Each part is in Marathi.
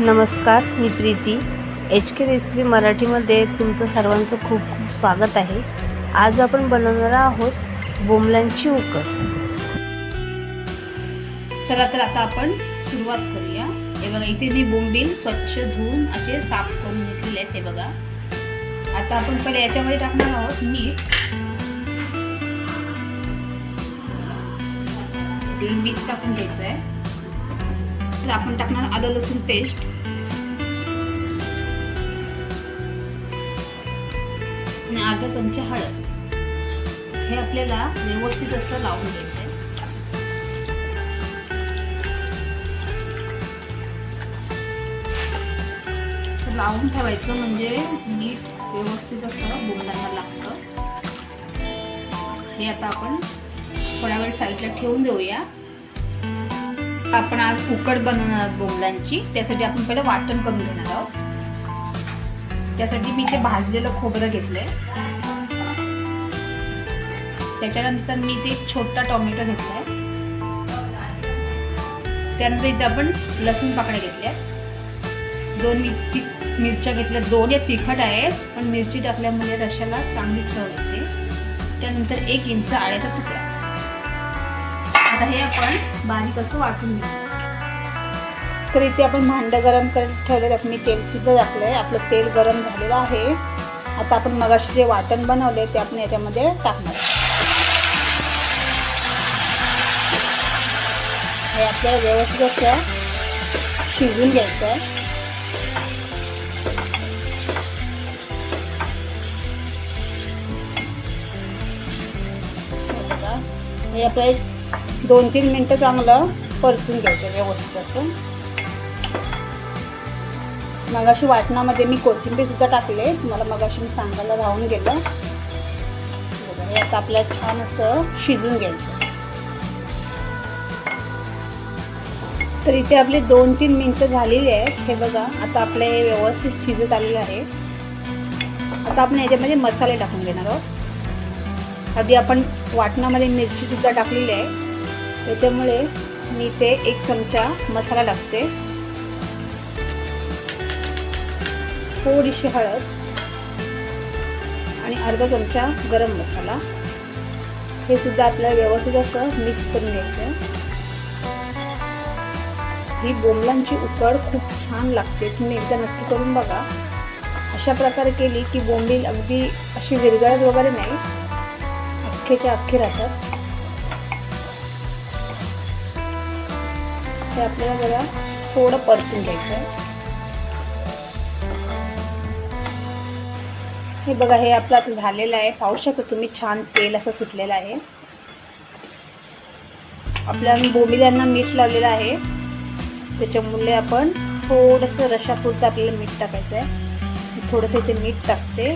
नमस्कार मी प्रीती. एच के रेसिपी मराठीमध्ये तुमचं सर्वांचं खूप खूप स्वागत आहे. आज आपण बनवणार आहोत बोमलांची उकड चला तर आता आपण सुरुवात करूया. हे बघा इथे मी बोंबील स्वच्छ धुवून असे साफ करून घेतलेले आहेत हे बघा. आता आपण पहिले याच्यामध्ये टाकणार आहोत मीठ. मीठ टाकून घ्यायचं आहे तर आपण टाकणार आलं लसूण पेस्ट आणि अर्धा चमचा हळद. हे आपल्याला व्यवस्थित असं लावून घ्यायचं आहे लावून ठेवायचं म्हणजे नीट व्यवस्थित असं बोंबलांना लागतं. हे आता आपण थोड्या वेळ साईडला ठेवून देऊया. आपण आज उकड बनवणार आहोत बोंबलांची. त्यासाठी आपण पहिलं वाटण करून घेणार आहोत. त्यासाठी मी ते भाजलेलं खोबरं घेतलंय. त्याच्यानंतर मी ते छोटा टोमॅटो घेतलाय. त्यानंतर इथे आपण लसूण पाकड्या घेतल्या. दोन मिरची मिरच्या घेतल्या. दोन या तिखट आहेत पण मिरची टाकल्यामुळे रशाला चांगली चव येते. त्यानंतर एक इंच आळ्याचा तुकडा. आता हे आपण बारीक असं वाटून घेऊ. तर इथे आपण भांडं गरम करत ठेवलेलं मी तेल सुद्धा आहे आपलं तेल गरम झालेलं आहे. आता आपण मगाशी जे वाटण बनवले ते आपण याच्यामध्ये टाकणार हे आपल्याला व्यवस्थित असं शिजून घ्यायचं आहे हे हे आपल्याला दोन तीन मिनटं चांगलं परतून घ्यायचं व्यवस्थित असं. मगाशी वाटणामध्ये मी कोथिंबीर सुद्धा टाकले. तुम्हाला मगाशी मी सांगायला राहून गेलं. बघा, हे आता आपल्याला छान असं शिजून घ्यायचं. तर इथे आपले दोन तीन मिनटं झालेली आहेत. हे बघा आता आपले हे व्यवस्थित शिजत आलेलं आहे. आता आपण याच्यामध्ये मसाले टाकून घेणार आहोत. आधी आपण वाटणामध्ये मिरचीसुद्धा टाकलेली आहे. त्याच्यामुळे मी ते एक चमचा मसाला टाकते. थोडीशी हळद आणि अर्धा चमचा गरम मसाला. हे सुद्धा आपल्याला व्यवस्थित असं मिक्स करून घ्यायचं ही बोंबलांची उकड खूप छान लागते. तुम्ही एकदा नक्की करून बघा. अशा प्रकारे केली की बोंबील अगदी अशी विरघळत वगैरे नाही. अख्खेच्या अख्खे राहतात. ते आपल्याला जरा थोडं परतून घ्यायचं आहे हे बघा हे आपलं आता झालेलं आहे. पाहू शकता तुम्ही छान तेल असं सुटलेलं आहे. आपल्या बोमिल्यांना मीठ लावलेलं आहे. त्याच्यामुळे आपण थोडंसं रशापुरतं आपल्याला मीठ टाकायचं आहे थोडंसं इथे मीठ टाकते.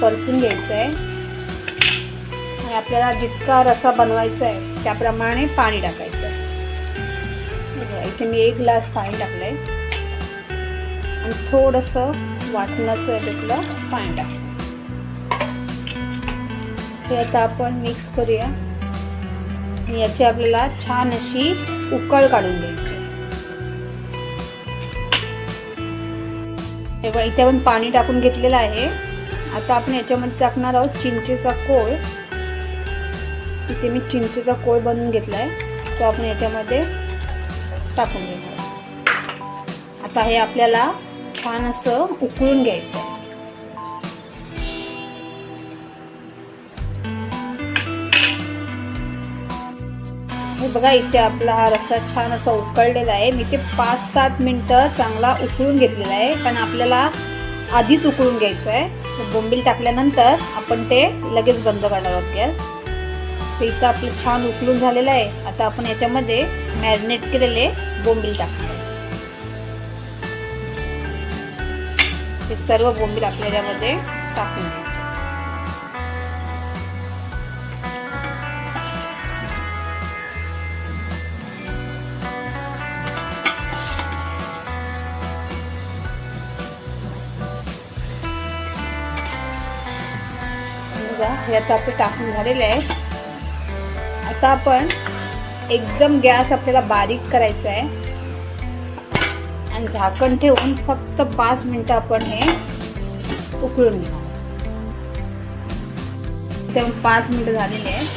परतून घ्यायचं आहे आपल्याला जितका रसा बनवायचा आहे त्याप्रमाणे पाणी टाकायचं आहे. इथे मी एक ग्लास पाणी टाकलं आहे आणि थोडंसं वाटणाचं त्यातलं पाणी टाकलं हे आता आपण मिक्स करूया. आणि याची आपल्याला छान अशी उकळ काढून घ्यायची इथे आपण पाणी टाकून घेतलेलं आहे. आता आपण याच्यामध्ये टाकणार आहोत चिंचेचा कोळ. इथे मी चिंचेचा कोळ बनवून घेतला आहे तो आपण याच्यामध्ये टाकून घेणार आता हे आपल्याला छान असं उकळून घ्यायचं आहे हे बघा इथे आपला हा रस्सा छान असा उकळलेला आहे. मी ते पाच सात मिनटं चांगला उकळून घेतलेला आहे कारण आपल्याला आधीच उकळून घ्यायचं आहे बोंबील टाकल्यानंतर आपण ते लगेच बंद करणार आहोत गॅस. तर इथं आपलं छान उकलून झालेलं आहे. आता आपण याच्यामध्ये मॅरिनेट केलेले बोंबील टाकणार आहे. हे सर्व बोंबील आपल्या याच्यामध्ये टाकून द्यायचे हे आता आपलं टाकून झालेलं आहे. आता आपण एकदम गॅस आपल्याला बारीक करायचा आहे. आणि झाकण ठेवून फक्त पाच मिनिटं आपण हे उकळून घेऊ तेव्हा पाच मिनिटं झालेले आहेत.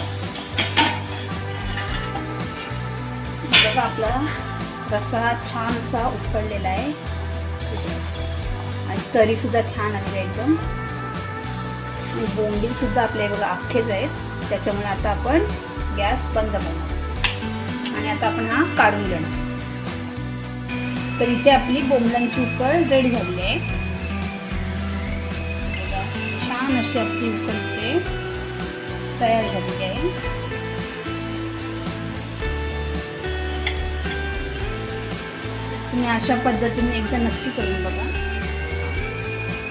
बघा आपला रसा छान असा उकळलेला आहे. आणि तरी सुद्धा छान आहे एकदम. आणि बोंबील सुद्धा बघा अख्खेच आहेत. त्याच्यामुळे आता आपण गॅस बंद करणार आणि आता आपण हा काढून घेणार. तर इथे आपली बोंबलांची उकळ रेडी झाली आहे. छान अशी आपली उकळ इथे तयार झालेली आहे. तुम्ही अशा पद्धतीने एकदा नक्की करून बघा.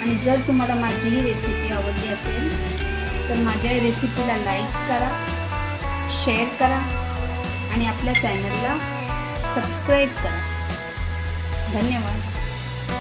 आणि जर तुम्हाला माझी ही रेसिपी आवडली असेल तर माझ्या रेसिपीला लाईक करा. शेअर करा आणि आपल्या चॅनलला सबस्क्राईब करा. धन्यवाद.